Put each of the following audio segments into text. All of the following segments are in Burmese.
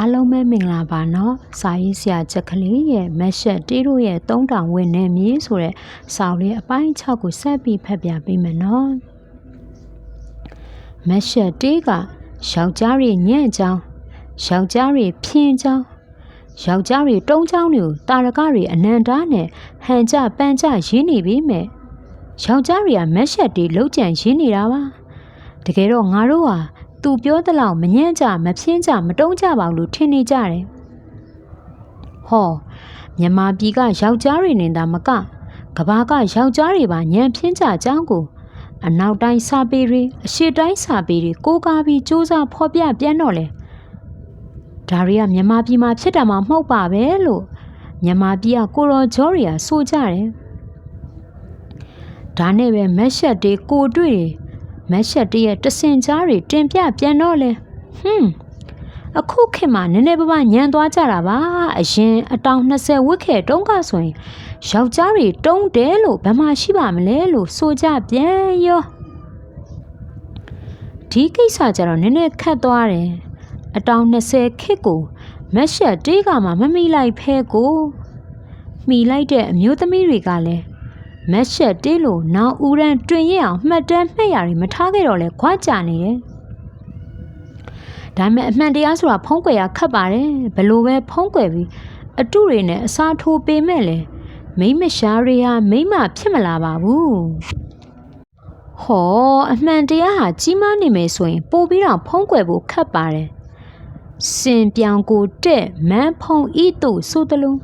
အားလုံးပဲမင်္ဂလာပါနော်စာရေးဆရာချက်ကလေးရဲ့မက်ရှက်တေးတို့ရဲ့သုံးတောင်ဝင်နေမည်ဆိုတဲ့စာအုပ်လေးအပိုင်း6ကိုဆက်ပြီးဖတ်ပြပေးမယ်နော်မက်ရှက်တေးကယောက်ျားတွေညံ့ချောင်းယောက်ျားတွေဖြင်းချောင်းယောက်ျားတွေတုံးချောင်းတွေကိုတာရကတွေအနန္တနဲ့ဟန်ကြပန်ကြရင်းနေပြီမဲ့ယောက်ျားတွေကမက်ရှက်တေးလှုပ်ကြံရင်းနေတာပါတကယ်တော့ငါတို့ဟာ သူပြောသလောက်မညံ့ကြမဖြင်းကြမတုံးကြပါဘူးလို့ထင်နေကြတယ်။ဟောမြန်မာပြည်ကယောက်ျားတွေနေတာမကကဘာကယောက်ျားတွေပါညံဖြင်းကြကြောင်းကိုအနောက်တိုင်းစာပေတွေအရှေ့တိုင်းစာပေတွေကိုးကားပြီးစူးစမ်းဖော်ပြပြန်တော့လေဒါတွေကမြန်မာပြည်မှာဖြစ်တာမှမဟုတ်ပါပဲလို့မြန်မာပြည်ကကိုရောဂျော်ရီယာဆိုကြတယ်ဒါနဲ့ပဲမက်ရှက်တွေကိုတွေ့တယ် မက်ရှက်တရဲ့တစင်ကြားတွေတင်ပြပြန်တော့လဲဟွန်းအခုခေတ်မှာနည်းနည်းပါးပါးညံသွားကြတာပါအရင်အတောင်20ဝက်ခဲ့တုံးကဆိုရင်ယောက်ျားတွေတုံးတယ်လို့ဘာမှရှိပါမလဲလို့ဆိုကြပြန်ရောဒီကိစ္စကြတော့နည်းနည်းခတ်သွားတယ်အတောင်20ခေတ်ကိုမက်ရှက်တေးကမှမမိလိုက်ဖဲကိုမိလိုက်တဲ့အမျိုးသမီးတွေကလည်း မက်ရှက်တေးလို့နောင်ဦးရန်တွင်ရအောင်မှတ်တမ်းမှတ်ရတွေမထားခဲ့တော့လဲခွာကြနေတယ်ဒါပေမဲ့အမှန်တရားဆိုတာဖုံးကွယ်ရခတ်ပါတယ်ဘလို့ပဲဖုံးကွယ်ပြီးအတုတွေနဲ့အစားထိုးပေးမဲ့လေမိမရှားတွေဟာမိမဖြစ်မလာပါဘူးဟောအမှန်တရားဟာကြီးမားနေမယ်ဆိုရင်ပို့ပြီးတော့ဖုံးကွယ်ဖို့ခတ်ပါတယ် စင်ပြောင်ကိုတဲ့မန်းဖုံဤတို့ဆိုသလို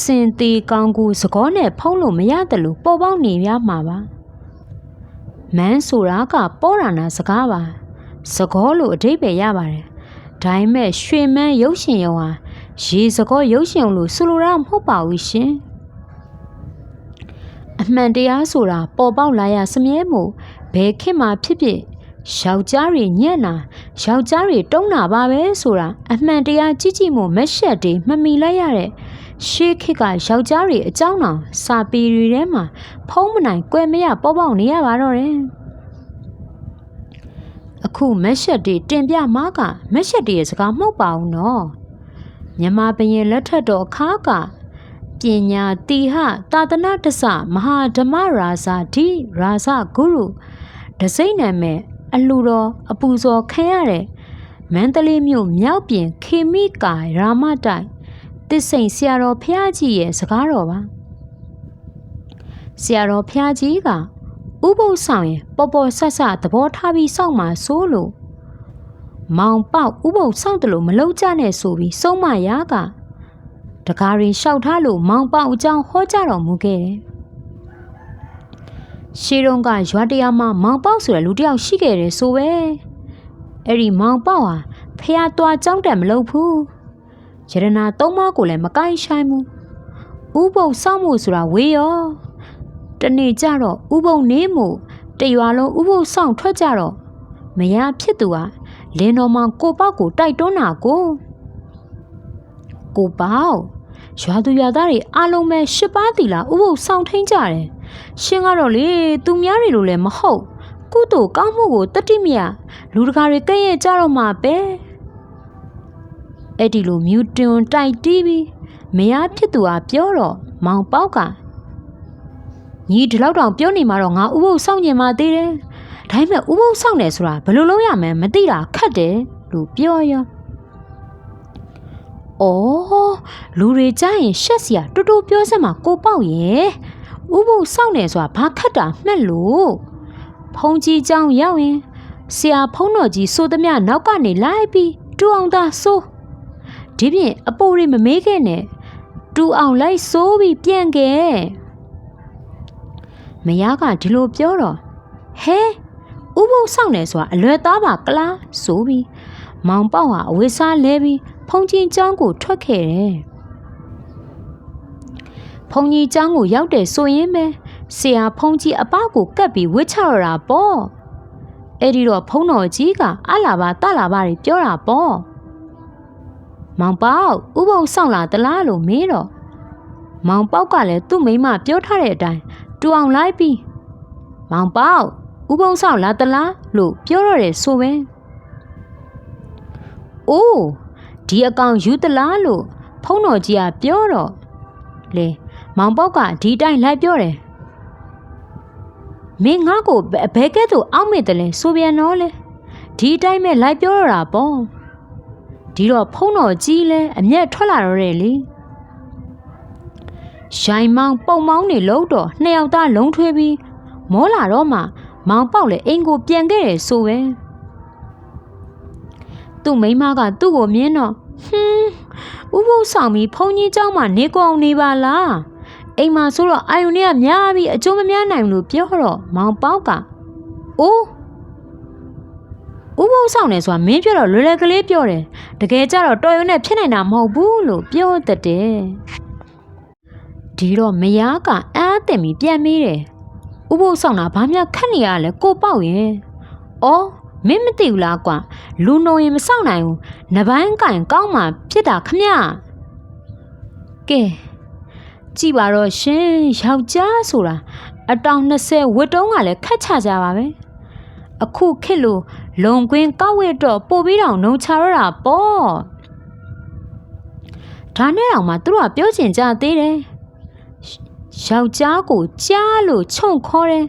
စင်သေးကောင်းကိုစကောနဲ့ဖုံးလို့မရတယ်လို့ပေါ်ပေါက်နေရမှာပါမန်းဆိုတာကပေါ်ရနာစကားပါစကောလို့အဓိပ္ပာယ်ရပါတယ်ဒါပေမဲ့ရွှေမန်းရုပ်ရှင်ရုံဟာရေစကောရုပ်ရှင်လို့ဆိုလိုတာမဟုတ်ပါဘူးရှင်အမှန်တရားဆိုတာပေါ်ပေါက်လာရစမြဲမှုဘယ်ခေတ်မှာဖြစ်ဖြစ် ယောက်ျားတွေညံ့နာယောက်ျားတွေတုံးနာပါပဲဆိုတာအမှန်တရားကြည့်ကြည့်မှုမရှက်တွေမမီလိုက်ရတဲ့ရှေးခေတ်ကယောက်ျားတွေအကြောင်းတော်စာပေတွေထဲမှာဖုံးမနိုင်ကွယ်မရပေါ်ပေါက်နေရပါတော့တယ်အခုမက်ရှက်တွေတင်ပြမားကမက်ရှက်တွေရဲ့စကားမဟုတ်ပါဘူးနော်မြန်မာဘရင်လက်ထက်တော်အခါကပညာတိဟသာသနာတဆမဟာဓမ္မရာဇာဓိရာဇဂုရုဒစိမ့်နာမဲ့ အလှတော်အပူဇော်ခံရတဲ့မန္တလေးမြို့မြောက်ပြင်ခေမိကာရာမတိုက်တစ္ဆိန်ဆရာတော်ဖျားကြီးရဲ့စကားတော်ပါဆရာတော်ဖျားကြီးကဥပုပ်ဆောင်ရင်ပေါ်ပေါ်ဆက်ဆက်သဘောထားပြီးစောင့်မှဆိုလို့မောင်ပေါက်ဥပုပ်ဆောင်တယ်လို့မလုံးကြနဲ့ဆိုပြီးဆုံးမရကတကားရင်လျှောက်ထားလို့မောင်ပေါက်အကြောင်းဟောကြားတော်မူခဲ့တယ် ရှေးတုန်းကရွာတရားမှာမောင်ပေါက်ဆိုတဲ့လူတစ်ယောက်ရှိခဲ့တယ်ဆိုပဲအဲ့ဒီမောင်ပေါက်ဟာဖះသွားကြောင်းတက်မလုပ်ဘူးရတနာသုံးပါးကိုလည်းမကိုင်းဆိုင်ဘူးဥပုပ်စောင့်မှုဆိုတာဝေးရောတနေ့ကျတော့ဥပုပ်နေမှုတရွာလုံးဥပုပ်ဆောင်ထွက်ကြတော့မယားဖြစ်သူကလင်းတော်မောင်ကိုပေါက်ကိုတိုက်တွန်းတာကိုကိုပေါက်ရွာသူရွာသားတွေအားလုံးပဲရှစ်ပါးတီလာဥပုပ်ဆောင်ထိန်ကြတယ် ရှင်ကတော့လေသူများတွေလိုလည်းမဟုတ်ကုသိုလ်ကောင်းမှုကိုတတိမယလူတကာတွေကဲ့ရဲ့ကြတော့မှာပဲအဲ့ဒီလိုမြူတွန်တိုက်တီးပြီးမယားဖြစ်သူဟာပြောတော့မောင်ပေါက်ကညီဒီလောက်တောင်ပြောနေမှာတော့ငါဥပုပ်စောင့်ညင်มาသေးတယ်ဒါပေမဲ့ဥပုပ်စောင့်တယ်ဆိုတာဘယ်လိုလုပ်ရမလဲမသိတာခက်တယ်လို့ပြောရောအော်လူတွေကြားရင်ရှက်စရာတူတူပြောစမ်းမှာကိုပေါက်ရဲ့ ဥပုစောင့်နေဆိုတာဘာခတ်တာမှတ်လို့ဖုံကြီးเจ้าရောက်ရင်ဆရာဖုံးတော်ကြီးဆိုသမျှနောက်ကနေလိုက်ပြီးတူအောင်သာဆိုဒီပြင်အပိုးတွေမမေးခဲ့နဲ့တူအောင်လိုက်ဆိုးပြီးပြန်ခဲ့မယားကဒီလိုပြောတော့ဟဲဥပုပ်ဆောင်နေဆိုတာအလွယ်သားပါကလားဆိုပြီးမောင်ပေါက်ဟာအဝိစားလဲပြီးဖုန်ချင်းကျောင်းကိုထွက်ခဲ့တယ် ဖုန်ကြီးကျောင်းကိုရောက်တယ်ဆိုရင်ပဲဆရာဖုန်ကြီးအပကိုကပ်ပြီးဝစ်ချရတာပေါ့အဲ့ဒီတော့ဖုံးတော်ကြီးကအလာပါတလာပါတွေပြောတာပေါ့မောင်ပေါက်ဥပုံဆောင်လာတလားလို့မေးတော့မောင်ပေါက်ကလည်းသူ့မိမပြောထားတဲ့အတိုင်းတူအောင်လိုက်ပြီးမောင်ပေါက်ဥပုံဆောင်လာတလားလို့ပြောတော့တယ်ဆိုပဲအိုးဒီအကောင်ယူသလားလို့ဖုံးတော်ကြီးကပြောတော့လေ မောင်ပေါက်ကဒီတိုင်းလိုက်ပြောတယ်မင်းငါ့ကိုဘယ်ဘဲကဲ့သို့အောက်မေ့တယ်လဲဆိုပြန်တော့လေဒီတိုင်းပဲလိုက်ပြောရတာပေါ့ဒီတော့ဖုံးတော်ကြီးလဲအမျက်ထွက်လာတော့တယ်လေရှိုင်မောင်ပုံမောင်းနေလို့တော့နှစ်ယောက်သားလုံးထွေးပြီးမောလာတော့မှမောင်ပေါက်လေအိမ်ကိုပြန်ခဲ့တယ်ဆိုပဲသူ့မိန်းမကသူ့ကိုမြင်တော့ဟင်းဥပုပ်ဆောင်ပြီးဖုန်ကြီးเจ้าမှနေကောင်းနေပါလား အိမ်မှာဆိုတော့အာယုန်တွေကများပြီးအကျိုးမများနိုင်ဘူးလို့ပြောတော့မောင်ပေါက်ကအိုးဥပုပ်ဆောင်နေဆိုတာမင်းပြောတော့လွယ်လွယ်ကလေးပြောတယ်တကယ်ကြတော့တော်ရုံနဲ့ဖြစ်နိုင်တာမဟုတ်ဘူးလို့ပြောတတ်တယ်ဒီတော့မယားကအားတင်ပြီးပြန်မေးတယ်ဥပုပ်ဆောင်တာဘာမှခက်နေရလဲကိုပေါ့ရဲ့အော်မင်းမသိဘူးလားကွာလူနှုံရင်မစောင့်နိုင်ဘူးနဘိုင်းကင်ကောင်းမှဖြစ်တာခမကဲ ကြည်ပါတော့ရှင်ယောက်ျားဆိုတာအတောင်20ဝတ်တုံးကလည်းခက်ချကြပါပဲအခုခစ်လို့လုံကွင်းကောက်ဝဲတော့ပို့ပြီးတော့နှုံချရတာပေါ့ဒါနဲ့တောင်မှသူတို့ကပြောချင်ကြသေးတယ်ယောက်ျားကိုကြားလို့ခြုံခေါ်တယ်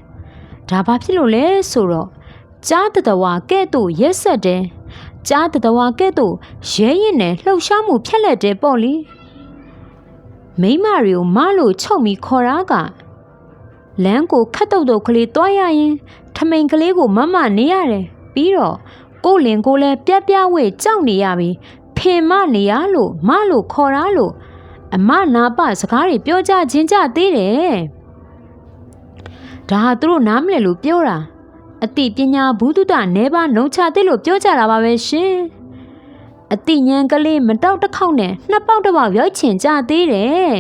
ဒါဘာဖြစ်လို့လဲဆိုတော့ကြားတတဝါကဲ့သို့ရက်ဆက်တယ်ကြားတတဝါကဲ့သို့ရဲရင်နဲ့လှုပ်ရှားမှုဖြက်လက်တယ်ပေါ့လေ မိမတွေကိုမလို့ချုပ်ပြီးခေါ်တာကလမ်းကိုခတ်တုတ်တုတ်ကလေးတွားရရင်ထမိန်ကလေးကိုမမနေရတယ်ပြီးတော့ကိုလင်ကိုလည်းပြက်ပြဝဲကြောက်နေရပြီဖင်မနေရလို့မလို့ခေါ်တာလို့အမနာပစကားတွေပြောကြချင်းကြသေးတယ်ဒါဟာသူတို့နားမလည်လို့ပြောတာအတိပညာဘူးတုတနဲပါနှုံချသေးလို့ပြောကြတာပါပဲရှင် အတိညာကလေးမတောက်တစ်ခေါက်နဲ့နှစ်ပေါက်တစ်ပေါက်ရိုက်ချင်ကြသေးတယ်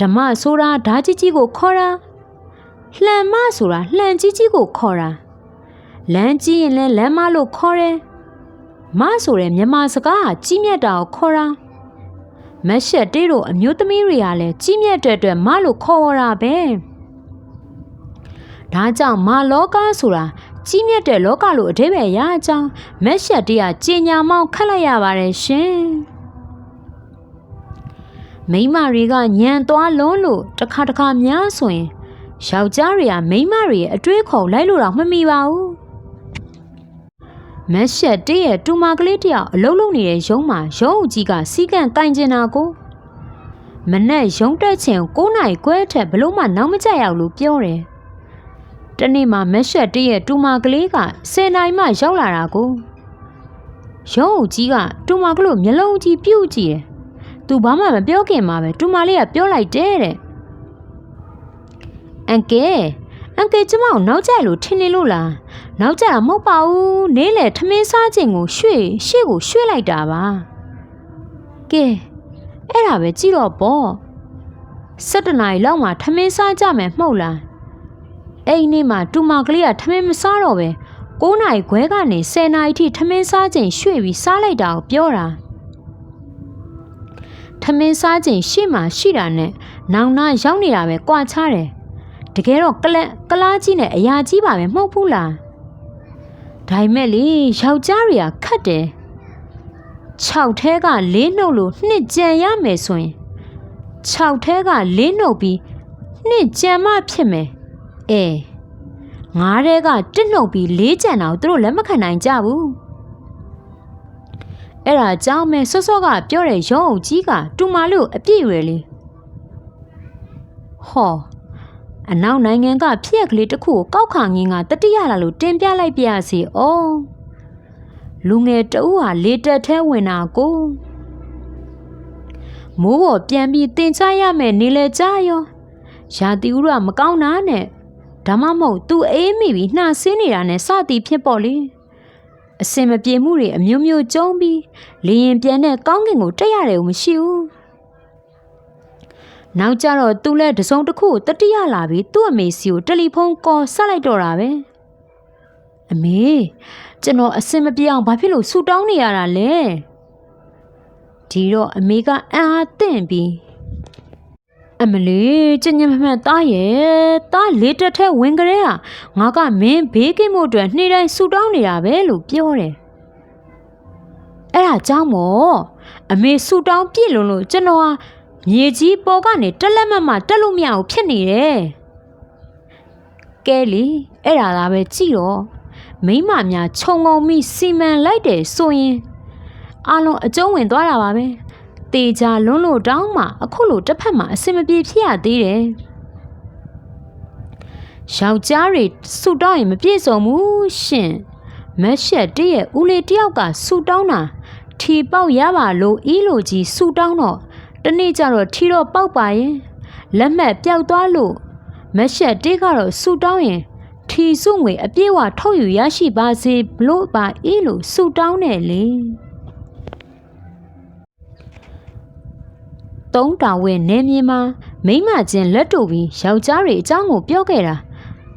ဓမ္မဆိုတာဓာကြီးကြီးကိုခေါ်တာလှန်မဆိုတာလှန်ကြီးကြီးကိုခေါ်တာလမ်းကြီးရင်လည်းလမ်းမလို့ခေါ်တယ်မဆိုတဲ့မြန်မာစကားဟာကြီးမြတ်တာကိုခေါ်တာမက်ရှက်တေးတို့အမျိုးသမီးတွေကလည်းကြီးမြတ်တဲ့အတွက်မလို့ခေါ်ရတာပဲဒါကြောင့်မာလောကဆိုတာ ကြီးမြတ်တဲ့လောကလို့အဓိပ္ပာယ်ရအကြောင်းမက်ရှက်တေးကကြင်ညာမောင်းခတ်လိုက်ရပါတယ်ရှင်မိန်းမတွေကညံသွားလုံးလို့တစ်ခါတစ်ခါများဆိုရင်ယောက်ျားတွေကမိန်းမတွေရဲ့အတွေးခေါ်လိုက်လို့တော့မမိပါဘူးမက်ရှက်တေးရဲ့တူမကလေးတယောက်အလုံးလုံးနေတဲ့ရုံးမှာရုံးအကြီးကစီးကန့်ကင်ကျင်တာကိုမနဲ့ရုံးတက်ချင်9နိုင်ခွဲထက်ဘလို့မှနောက်မကျရောက်လို့ပြောတယ် တနေ့မှမက်ရှက်တေးရဲ့တူမကလေးက10နိုင်မှရောက်လာတာကိုရုံးအကြီးကတူမကလေးမျက်လုံးကြီးပြုတ်ကြည့်တယ်သူဘာမှမပြောခင်မှာပဲတူမလေးကပြောလိုက်တယ်တဲ့အန်ကဲအန်ကဲကျမကိုနောက်ကျလို့ထင်နေလို့လားနောက်ကျတာမဟုတ်ပါဘူးနေလေထမင်းစားခြင်းကိုရွှေ့ရှေ့ကိုရွှေ့လိုက်တာပါကဲအဲ့ဒါပဲကြည့်တော့ပေါ့7နာရီလောက်မှထမင်းစားကြမယ်မဟုတ်လား အဲ့ဒီနေ့မှတူမကလေးကထမင်းမစားတော့ပဲ9နာရီခွဲကနေ10နာရီထိထမင်းစားခြင်းရွှေ့ပြီးစားလိုက်တာကိုပြောတာထမင်းစားခြင်းရှေ့မှာရှိတာနဲ့နောင်နာရောက်နေတာပဲကြွာချတယ်တကယ်တော့ကလန့်ကလားကြီးနဲ့အရာကြီးပါပဲမဟုတ်ဘူးလားဒါပေမဲ့လေယောက်ျားတွေကခတ်တယ်6ထဲကလေးနှုတ်လို့နှစ်ကြံရမယ်ဆိုရင်6ထဲကလေးနှုတ်ပြီးနှစ်ကြံမှဖြစ်မယ် အဲငါးထဲကတစ်နှုတ်ပြီးလေးကြံတာကိုသူတို့လက်မခံနိုင်ကြဘူးအဲ့ဒါကြောင့်မဲစောစောကပြောတဲ့ရုံးအုပ်ကြီးကတူမာလို့အပြည့်ရွယ်လေဟောအနောက်နိုင်ငံကဖြစ်ရကလေးတစ်ခုကိုကောက်ခါငင်းကတတိယလာလို့တင်ပြလိုက်ပြရစီ။အော်လူငယ်တဦးဟာလေတက်ထဲဝင်တာကိုမိုးပေါ်ပြန်ပြီးတင်ချရမယ်နေလေကြရောရာတီဦးကမကောင်းတာနဲ့ ဒါမှမဟုတ်သူအေးမိပြီးနှာဆင်းနေတာနဲ့စသည်ဖြစ်ပေါ်လေအစင်မပြေမှုတွေအမျိုးမျိုးကျုံးပြီးလေရင်ပြန်တဲ့ကောင်းကင်ကိုတက်ရတယ်မရှိဘူးနောက်ကြတော့သူလည်းတစုံတစ်ခုကိုတတိယလာပြီးသူ့အမေစီကိုတယ်လီဖုန်းကောဆက်လိုက်တော့တာပဲအမေကျွန်တော်အစင်မပြေအောင်ဘာဖြစ်လို့ဆူတောင်းနေရတာလဲဒီတော့အမေကအံ့အားသင့်ပြီး အမလေးကျညမမှန်သားရဲ့သားလေးတက်ထဲဝင်ကြတဲ့ဟာငါကမင်းဘေးကိမှုအတွက်နှိမ့်တိုင်းဆူတောင်းနေတာပဲလို့ပြောတယ်အဲ့ဒါကြောင့်မို့အမေဆူတောင်းပြည့်လွန်လို့ကျွန်တော်ဟာမြေကြီးပေါ်ကနေတက်လက်မတ်မှတက်လို့မရအောင်ဖြစ်နေတယ်ကဲလေအဲ့ဒါသာပဲကြည့်တော့မိမများခြုံငုံမိစီမံလိုက်တယ်ဆိုရင်အလုံးအကျုံးဝင်သွားတာပါပဲ တေချာလွန်းလို့တောင်းမှအခုလိုတစ်ဖက်မှာအစင်မပြေဖြစ်ရသေးတယ်ယောက်ျားတွေဆူတောင်းရင်မပြည့်စုံဘူးရှင်မက်ရှက်တည့်ရဲ့ဦးလေးတယောက်ကဆူတောင်းတာထီပေါက်ရပါလို့အီးလိုကြီးဆူတောင်းတော့တနေ့ကျတော့ထီတော့ပေါက်ပါရင်လက်မှတ်ပျောက်သွားလို့မက်ရှက်တေးကတော့ဆူတောင်းရင်ထီစုငွေအပြည့်ဝထုတ်ယူရရှိပါစေဘလို့ပါအီးလိုဆူတောင်းတယ်လေ သုံးတောင်ဝဲနေမြေမှာမိမချင်းလက်တို့ပြီးယောက်ျားတွေအကြောင်းကိုပြောခဲ့တာ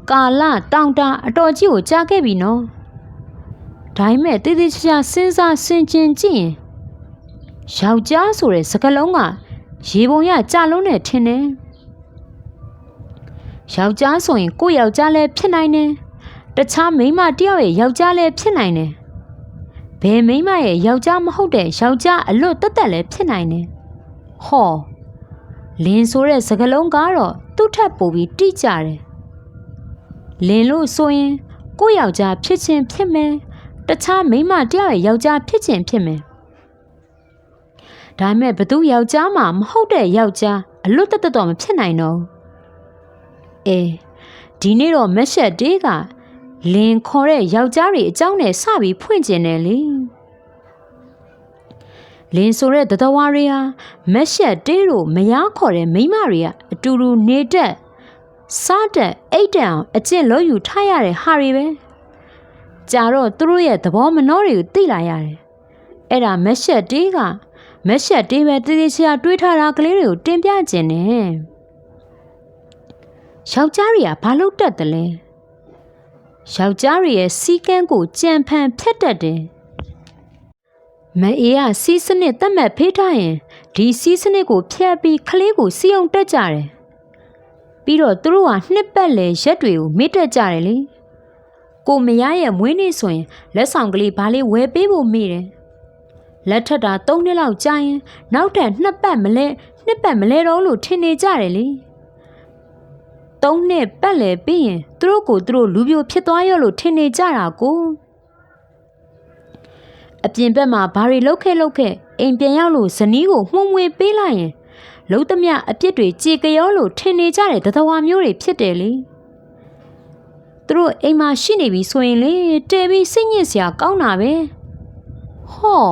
ကာလတောင်တာအတော်ကြီးကိုကြားခဲ့ပြီနော်ဒါပေမဲ့တည်တည်ချာချာစဉ်းစားဆင်ခြင်ကြည့်ရင်ယောက်ျားဆိုတဲ့စကားလုံးကရေပုံရကြလုံးနဲ့ထင်တယ်ယောက်ျားဆိုရင်ကိုယ့်ယောက်ျားလည်းဖြစ်နိုင်တယ်တခြားမိန်းမတယောက်ရဲ့ယောက်ျားလည်းဖြစ်နိုင်တယ်ဘယ်မိန်းမရဲ့ယောက်ျားမဟုတ်တဲ့ယောက်ျားအလွတ်တက်တက်လည်းဖြစ်နိုင်တယ် ဟောလင်းဆိုတဲ့စကားလုံးကတော့သူ့ထက်ပိုပြီးတိကျတယ်လင်းလို့ဆိုရင်ကိုယ့်ယောက်ျားဖြစ်ချင်းဖြစ်မယ်တခြားမိန်းမတယောက်ရဲ့ယောက်ျားဖြစ်ချင်းဖြစ်မယ်ဒါပေမဲ့ဘသူယောက်ျားမှမဟုတ်တဲ့ယောက်ျားအလွတ်တက်တက်တော့မဖြစ်နိုင်တော့ဘူးအေးဒီနေ့တော့မက်ရှက်ဒေးကလင်ခေါ်တဲ့ယောက်ျားတွေအကြောင်းနဲ့စပြီးဖွင့်ကျင်တယ်လေ လင်းဆိုတဲ့တတဝါတွေဟာမက်ရှက်တေးတို့မယားခေါ်တဲ့မိန်းမတွေကအတူတူနေတက်စားတက်အိတ်တက်အောင်အကျင့်လို့ယူထားရတဲ့ဟာတွေပဲကြာတော့သူတို့ရဲ့သဘောမနှောတွေကိုသိလာရတယ်အဲ့ဒါမက်ရှက်တေးကမက်ရှက်တေးပဲတည်တည်ချာတွေးထားတာကလေးတွေကိုတင်ပြခြင်းနဲ့ယောက်ျားတွေကဘာလို့တက်တယ်လဲယောက်ျားတွေရဲ့စီကန်းကိုကြံဖန်ဖြတ်တတ်တယ် မအေးကစီးစနစ်တက်မှတ်ဖေးထားရင်ဒီစီးစနစ်ကိုဖျက်ပြီးကလေးကိုစီအောင်တက်ကြတယ်ပြီးတော့သူတို့ကနှစ်ပတ်လေရက်တွေကိုမေ့တက်ကြတယ်လေကိုမရရဲ့မွေးနေ့ဆိုရင်လက်ဆောင်ကလေးဘာလေးဝယ်ပေးဖို့မေ့တယ်လက်ထက်တာ၃နှစ်လောက်ကြာရင်နောက်ထပ်နှစ်ပတ်မလဲနှစ်ပတ်မလဲတော့လို့ထင်နေကြတယ်လေသုံးနှစ်ပတ်လေပြီးရင်သူတို့ကိုသူတို့လူပြိုဖြစ်သွားရောလို့ထင်နေကြတာကို အပြင်ဘက်မှာဘာတွေလောက်ခဲ့လောက်ခဲ့အိမ်ပြန်ရောက်လို့ဇနီးကိုမှုံမွေပေးလိုက်ရင်လုံးသမျှအပြစ်တွေကြေကရောလို့ထင်နေကြတဲ့တသဝါမျိုးတွေဖြစ်တယ်လေသူတို့အိမ်မှာရှိနေပြီဆိုရင်လေတဲပြီးစိတ်ညစ်စရာကောင်းတာပဲဟော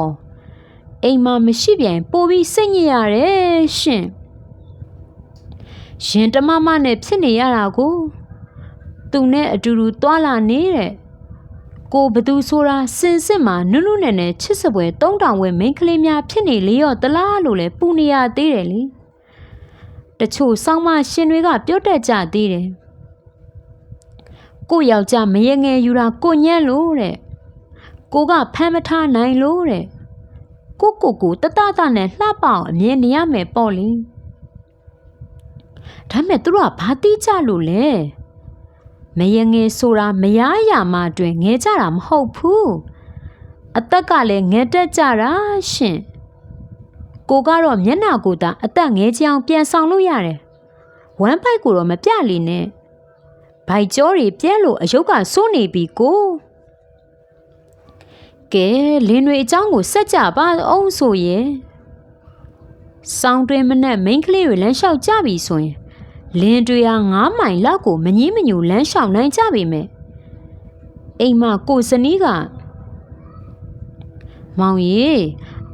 အိမ်မှာမရှိပြန်ပို့ပြီးစိတ်ညစ်ရတယ်ရှင်ရှင်တမမနဲ့ဖြစ်နေရတာကိုသူနဲ့အတူတူတွာလာနေတဲ့ ကိုဘသူဆိုတာစင်စစ်မှာနုနုနဲ့နဲ့ချစ်စပွဲသုံးတောင်ဝဲမိန်းကလေးများဖြစ်နေလေရောတလားလို့လဲပူနေရသေးတယ်လေတချို့ဆောင်းမရှင်တွေကပြောတတ်ကြသေးတယ်ကိုယောက်ျားမရေငယ်ယူတာကိုညံ့လို့တဲ့ကိုကဖမ်းမထားနိုင်လို့တဲ့ကိုကိုကိုတတတနဲ့လှပအောင်အမြင်နေရမယ်ပေါ့လေဒါမဲ့သူတို့ကဘာတိကြလို့လဲ မယငယ်ဆိုတာမရရမှတွင်ငဲကြတာမဟုတ်ဘူးအသက်ကလည်းငဲတက်ကြတာရှင်ကိုကတော့မျက်နှာကိုသာအသက်ငဲချောင်ပြန်ဆောင်လို့ရတယ်ဝမ်းပိုက်ကိုတော့မပြလီနဲ့ဘိုက်ကြောတွေပြဲလို့အယုတ်ကစိုးနေပြီကိုကဲလင်းတွေအကြောင်းကိုစက်ကြပါအောင်ဆိုရင်ဆောင်းတွင်မနဲ့မိန်းကလေးတွေလမ်းလျှောက်ကြပြီဆိုရင် လင်းတွေဟာ9မိုင်လောက်ကိုမငင်းမညူလမ်းလျှောက်နိုင်ကြပေမဲ့အိမ်မကိုစနီးကမောင်ရီ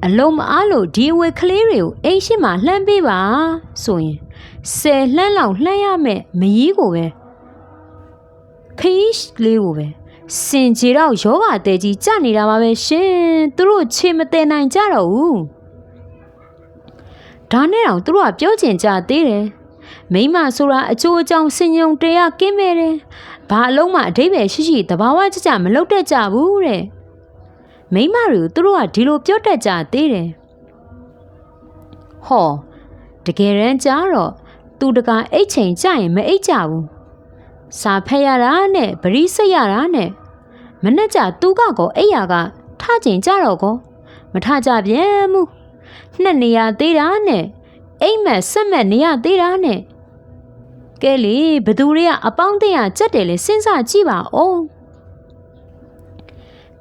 အလုံးမအားလို့ဒီဝဲကလေးတွေကိုအိမ်ရှိမှလှမ်းပေးပါဆိုရင်ဆယ်လှမ်းလောက်လှမ်းရမယ်မကြီးကိုပဲခီးလေးကိုပဲစင်ကြေတော့ယောဂတဲကြီးကြနေတာပါပဲရှင်သူတို့ခြေမတဲနိုင်ကြတော့ဘူးဒါနဲ့တော့သူတို့ကပြောကျင်ကြသေးတယ် မိမဆိုတာအချိုးအကြောင်းစင်ညုံတရားကင်းမဲ့တယ်ဘာအလုံးမှအတိပ္ပယ်ရှိရှိတဘာဝကြကြမလုပ်တတ်ကြဘူးတဲ့မိမတွေကိုသူတို့ကဒီလိုပြောတတ်ကြသေးတယ်ဟောတကယ်ရန်ကြတော့သူတကာအိတ်ချိန်ကြရင်မအိတ်ကြဘူးစာဖက်ရတာနဲ့ဗရီးစိတ်ရတာနဲ့မနဲ့ကြသူကကောအိယာကထကျင်ကြတော့ကောမထကြပြန်မှုနှစ်နေရသေးတာနဲ့ အိမ်မက်ဆက်မက်နေရသေးတာနဲ့ကဲလေဘသူတွေကအပေါင်းအသင်းရကြက်တယ်လေစဉ်းစားကြည့်ပါဦး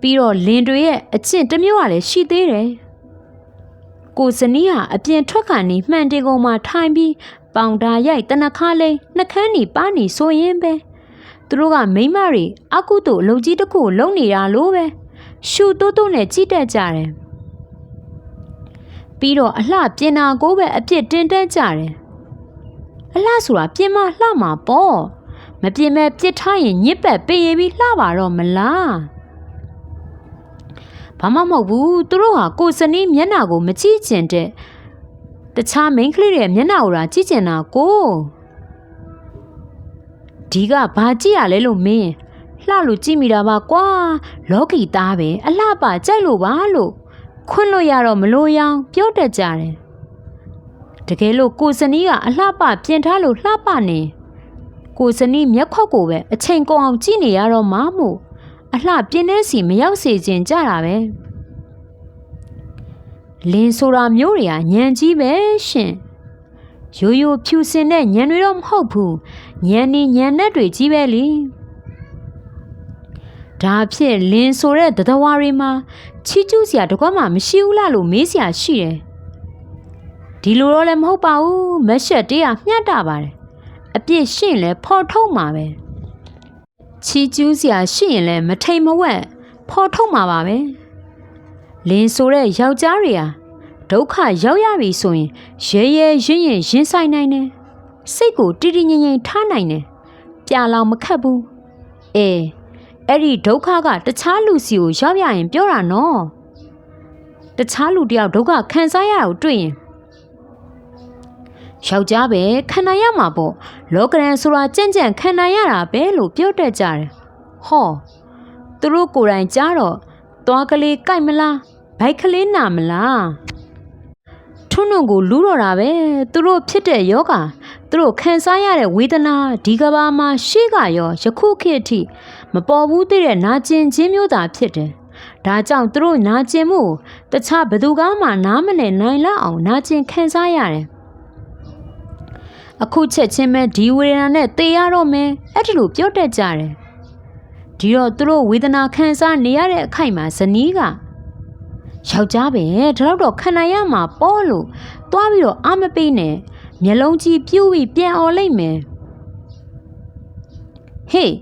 ပြီးတော့လင်တွေရဲ့အကျင့်တစ်မျိုးကလည်းရှိသေးတယ်ကိုစနီးဟာအပြင်ထွက်ခါနေမှန်တင်ကုန်မှာထိုင်ပြီးပေါင်တာရိုက်တနခါလိန်နှကန်းနီပါနီဆိုရင်ပဲသူတို့ကမိန်းမတွေအကုတို့အလုပ်ကြီးတစ်ခုကိုလုံနေတာလို့ပဲရှူတိုးတိုးနဲ့ကြည့်တတ်ကြတယ် ပြီးတော့အလှပြင်နာကိုပဲအပြစ်တင်တတ်ကြတယ်အလှဆိုတာပြင်မလှမှာပေါ့မပြင်မဲ့ပြစ်ထားရင်ညစ်ပတ်ပေးရပြီးလှပါတော့မလားဘာမှမဟုတ်ဘူးသူတို့ဟာကိုစနီးမျက်နှာကိုမကြည့်ကျင်တဲ့တခြားမိန်းကလေးတွေမျက်နှာကိုသာကြည့်ကျင်တာကိုဒီကဘာကြည့်ရလဲလို့မင်းလှလို့ကြည့်မိတာပါကွာလောကီသားပဲအလှပါကြိုက်လို့ပါလို့ ခွင့်လို့ရတော့မလို့ရအောင်ပြောတတ်ကြတယ်တကယ်လို့ကိုစနီးကအလှပပြင်ထားလို့လှပနေကိုစနီးမျက်ခွက်ကိုပဲအချိန်ကုန်အောင်ကြည့်နေရတော့မှမို့အလှပြင်းတဲ့စီမရောက်စေခြင်းကြတာပဲလင်းဆိုတာမျိုးတွေကညံကြီးပဲရှင်ရိုးရိုးဖြူစင်တဲ့ညံတွေတော့မဟုတ်ဘူးညံနေညံနဲ့တွေကြီးပဲလी ဒါဖြစ်လင်းဆိုတဲ့တတဝါတွေမှာချီကျူးစရာတကွမှမရှိဘူးလားလို့မေးစရာရှိတယ်ဒီလိုတော့လည်းမဟုတ်ပါဘူးမက်ရှက်တေးကမျှတပါတယ်အပြစ်ရှင့်လဲဖော်ထုတ်မှာပဲချီကျူးစရာရှိရင်လည်းမထိန်မဝက်ဖော်ထုတ်မှာပါပဲလင်းဆိုတဲ့ယောက်ျားတွေဟာဒုက္ခရောက်ရပြီဆိုရင်ရဲရဲရင်ရင်ရင်ဆိုင်နိုင်တယ်စိတ်ကိုတည်တည်ငြိမ်ငြိမ်ထားနိုင်တယ်ပြလောင်မခတ်ဘူးအေး အဲ့ဒီဒုက္ခကတခြားလူစီကိုရောက်ရရင်ပြောတာနော်တခြားလူတယောက်ဒုက္ခခံစားရတာကိုတွေ့ရင်ယောက်ျားပဲခံနိုင်ရမှာပေါ့လောကရန်ဆိုတာကြံ့ကြံ့ခံနိုင်ရတာပဲလို့ပြောတတ်ကြတယ်ဟောသူတို့ကိုယ်တိုင်ကြားတော့သွားကလေးကြိုက်မလားဘိုက်ကလေးနာမလားထွန်းထွန်းကိုလူးတော့တာပဲသူတို့ဖြစ်တဲ့ယောဂသူတို့ခံစားရတဲ့ဝေဒနာဒီကဘာမှာရှေ့ကရောယခုခေတ်အထိ မပေါ်ဘူးသေးတဲ့နာကျင်ခြင်းမျိုးသာဖြစ်တယ်ဒါကြောင့်သူတို့နာကျင်မှုကိုတခြားဘယ်သူကမှနားမလည်နိုင်လောက်အောင်နာကျင်ခံစားရတယ်အခုချက်ချင်းပဲဒီဝေဒနာနဲ့သေရတော့မယ်အဲ့ဒီလိုပြောတတ်ကြတယ်ဒီတော့သူတို့ဝေဒနာခံစားနေရတဲ့အခိုက်မှာဇနီးကယောက်ျားပဲဒါတော့တော့ခံနိုင်ရမှာပေါ့လို့သွားပြီးတော့အာမပေးနဲ့မျက်လုံးကြီးပြူးပြီးပြန်អော်လိုက်မယ်ဟေး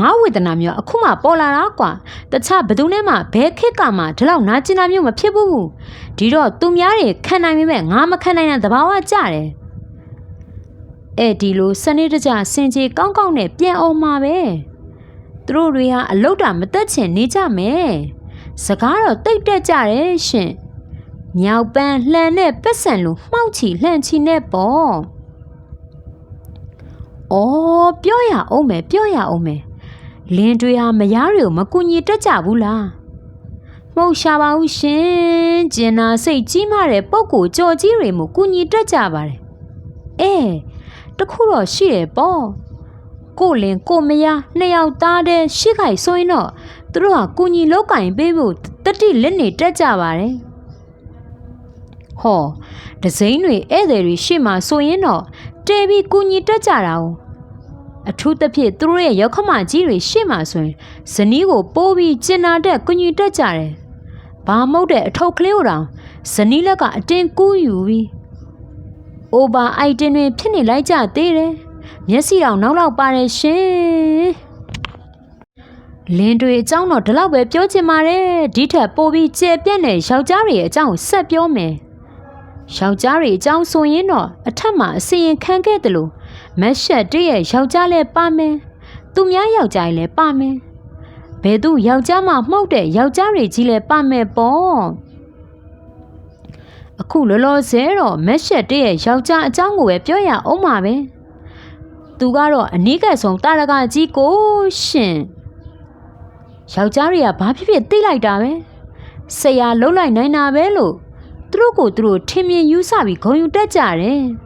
ငါဝေဒနာမျိုးအခုမှပေါ်လာတာကွာတခြားဘယ်သူနဲ့မှဘဲခက်ကမှဒီလောက်နာကျင်တာမျိုးမဖြစ်ဘူးဒီတော့သူများတွေခံနိုင်ပေမဲ့ငါမခံနိုင်တဲ့သဘာဝကြတယ်အဲ့ဒီလိုစနစ်တကျစင်ကြေကောင်းကောင်းနဲ့ပြန်အောင်မှာပဲသူတို့တွေဟာအလုတ်တာမတက်ချင်နေကြမယ်စကားတော့တိတ်တက်ကြတယ်ရှင်မြောက်ပန်းလှန်နဲ့ပက်ဆန်လိုမှောက်ချီလှန်ချီနဲ့ပေါ့။အော်ပြောရအောင်မယ်ပြောရအောင်မယ်။ လင်းတွေဟာမယားတွေကိုမကူညီတတ်ကြဘူးလား။မဟုတ်ရှာပါဘူးရှင်။ကျင်နာစိတ်ကြီးမားတဲ့ပုံကိုကြော်ကြီးတွေမကူညီတတ်ကြပါတယ်။အဲတခုတော့ရှိတယ်ပေါ့။ကိုလင်ကိုမယားနှစ်ယောက်သားတဲ့ရှစ်ခိုက်ဆိုရင်တော့သူတို့ဟာကူညီလောက်ကင်ပေးဖို့တတိလက်နေတက်ကြပါတယ်။ဟောဒဇိန်တွေဧည့်သည်တွေရှေ့မှာဆိုရင်တော့တဲပြီးကူညီတက်ကြတာ哦 အထူးသဖြင့်သူတို့ရဲ့ရောက်ခမကြီးတွေရှေ့မှာဆိုရင်ဇနီးကိုပိုးပြီးကျင်နာတဲ့ကူညီတက်ကြတယ်ဘာမဟုတ်တဲ့အထုပ်ကလေးကိုတောင်ဇနီးလက်ကအတင်းကူးယူပြီးအိုဘာအိုက်တင်တွေဖြစ်နေလိုက်ကြသေးတယ်မျက်စိတောင်နောက်လောက်ပါတယ်ရှင်လင်းတွေအကြောင်းတော့ဒီလောက်ပဲပြောချင်ပါတယ်ဒီထက်ပိုပြီးကျေပြန့်တဲ့ယောက်ျားတွေရဲ့အကြောင်းကိုဆက်ပြောမယ်ယောက်ျားတွေအကြောင်းဆိုရင်တော့အထက်မှာအစီရင်ခံခဲ့တယ်လို့ မက်ရှက်တရဲ့ယောက်ျားလည်းပါမယ်သူများယောက်ျားလည်းပါမယ်ဘယ်သူယောက်ျားမှမှုတ်တဲ့ယောက်ျားတွေကြီးလည်းပါမယ်ပေါ့အခုလောလောဆယ်တော့မက်ရှက်တရဲ့ယောက်ျားအကြောင်းကိုပဲပြောရအောင်ပါပဲသူကတော့အနီးကပ်ဆုံးတာရကကြီးကိုရှင်ယောက်ျားတွေကဘာဖြစ်ဖြစ်သိလိုက်တာပဲဆရာလှုပ်လိုက်နိုင်တာပဲလို့သူတို့ကိုသူတို့ထင်မြင်ယူဆပြီးဂုံယူတက်ကြတယ်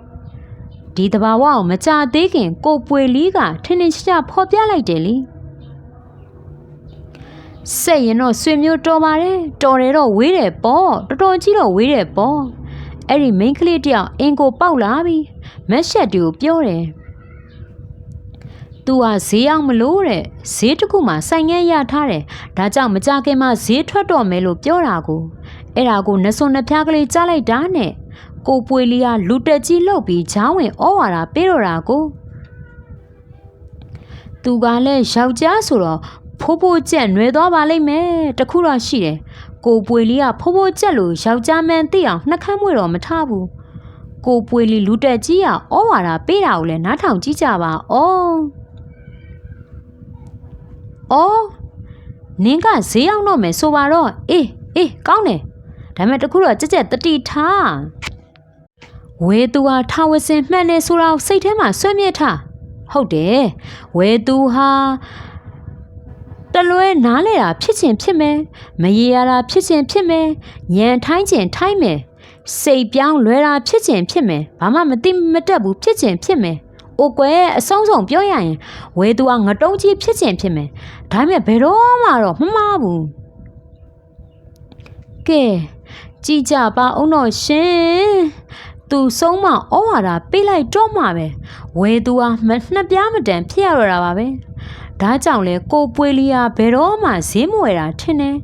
ဒီတဘာဝကိုမကြသေးခင် ကိုပွေလီကထင်းထင်းရှားရှားဖော်ပြလိုက်တယ်လေစက်ရင်တော့ဆွေမျိုးတော်ပါတယ်တော်တယ်တော့ဝေးတယ်ပေါ့တော်တော်ကြီးတော့ဝေးတယ်ပေါ့အဲ့ဒီမိန်းကလေးတယောက်အင်ကိုပေါက်လာပြီမက်ရှက်တူကိုပြောတယ်သူဟာဈေးအောင်မလို့တဲ့ဈေးတစ်ခုမှဆိုင်ငယ်ရထားတယ်ဒါကြောင့်မကြခင်မှဈေးထွက်တော့မယ်လို့ပြောတာကိုအဲ့ဒါကိုနှစွန်နှဖျားကလေးကြားလိုက်တာနဲ့ ကိုပွေလီကလူတက်ကြီးလှုပ်ပြီးချောင်းဝင်ဩဝါဒပေးတော့တာကိုသူကလည်းယောက်ျားဆိုတော့ဖိုးဖိုးကြက်နွယ်သွားပါလိမ့်မယ်တခုတော့ရှိတယ်ကိုပွေလီကဖိုးဖိုးကြက်လို့ယောက်ျားမှန်သိအောင်နှက်ခမ်းမွေတော့မထားဘူးကိုပွေလီလူတက်ကြီးကဩဝါဒပေးတာကိုလည်းနားထောင်ကြည့်ကြပါအောင်အော်နင်းကဈေးအောင်တော့မယ်ဆိုပါတော့အေးအေးကောင်းတယ်ဒါပေမဲ့တခုတော့ကြက်ကြက်တတိထား ဝဲသူဟာထာဝစင်မှန်နေဆိုတော့စိတ်ထဲမှာဆွဲမြဲထားဟုတ်တယ်ဝဲသူဟာတလွဲနားလေတာဖြစ်ချင်းဖြစ်မယ်မရေရတာဖြစ်ချင်းဖြစ်မယ်ညံထိုင်းချင်းထိုင်းမယ်စိတ်ပြောင်းလွဲတာဖြစ်ချင်းဖြစ်မယ်ဘာမှမသိမတက်ဘူးဖြစ်ချင်းဖြစ်မယ်အိုကွယ်အဆုံးစုံပြောရရင်ဝဲသူကငတုံးကြီးဖြစ်ချင်းဖြစ်မယ်ဒါပေမဲ့ဘယ်တော့မှတော့မမှားဘူးကဲကြည်ကြပါအောင်တော့ရှင် သူဆုံးမဩဝါဒပေးလိုက်တော့မှပဲဝဲသူဟာမနှစ်ပြားမတန်ဖြစ်ရတော့တာပါပဲဒါကြောင့်လေကိုပွေလီယာဘယ်တော့မှဈေးမဝယ်တာထင်တယ်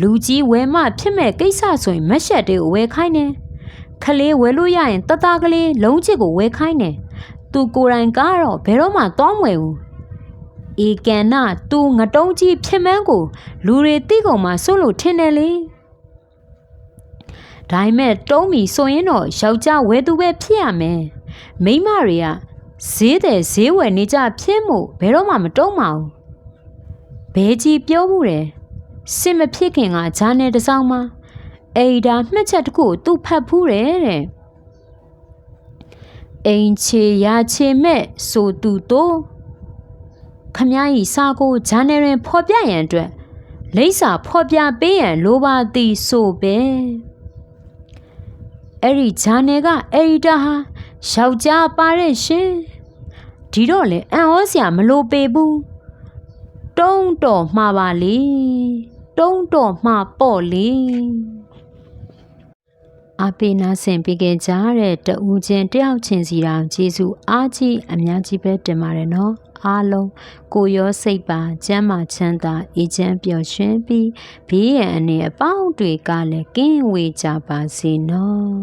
လူကြီးဝယ်မှဖြစ်မဲ့ကိစ္စဆိုရင်မက်ရှက်တွေကိုဝယ်ခိုင်းတယ်ခလေးဝယ်လို့ရရင်တသားကလေးလုံးချစ်ကိုဝယ်ခိုင်းတယ်သူကိုယ်တိုင်ကတော့ဘယ်တော့မှသွားမဝယ်ဘူးအေကန်နာသူငတုံးကြီးဖြစ်မန်းကိုလူတွေသိကုန်မှစိုးလို့ထင်တယ်လေ ဒါပေမဲ့တုံးမီဆိုရင်တော့ယောက်ျားဝယ်သူပဲဖြစ်ရမယ်မိန်းမတွေကဈေးတယ်ဈေးဝယ်နေကြဖြစ်မှုဘယ်တော့မှမတုံးပါဘူးဘဲကြီးပြောမှုတယ်စစ်မဖြစ်ခင်ကဂျာနယ်တစ်စောင်းမှာအေဒါမှတ်ချက်တစ်ခုကိုသူဖတ်ဖူးတယ်တဲ့အိမ်ချေရာချေမဲ့ဆိုသူတို့ခမ ्या ဤစာကိုဂျာနယ်တွင်ဖော်ပြရန်အတွက်လိပ်စာဖော်ပြပေးရန်လိုပါသည်ဆိုပဲ အဲ့ဒီဂျာနယ်ကအေဒါဟာယောက်ျားပါတဲ့ရှင်ဒီတော့လေအံ့ဩစရာမလိုပေဘူးတုံးတော်မှာပါလေတုံးတော်မှာပေါ့လေ အပေနာဆင်ပေးခဲ့ကြတဲ့တဦးချင်းတယောက်ချင်းစီတောင်ကျေးဇူးအားကြီးအများကြီးပဲတင်ပါတယ်နော်အားလုံးကိုရောစိတ်ပါကျမ်းမာချမ်းသာအေးချမ်းပျော်ရွှင်ပြီးဘေးရန်အနေအပေါင်းတွေကလည်းကင်းဝေးကြပါစေနော်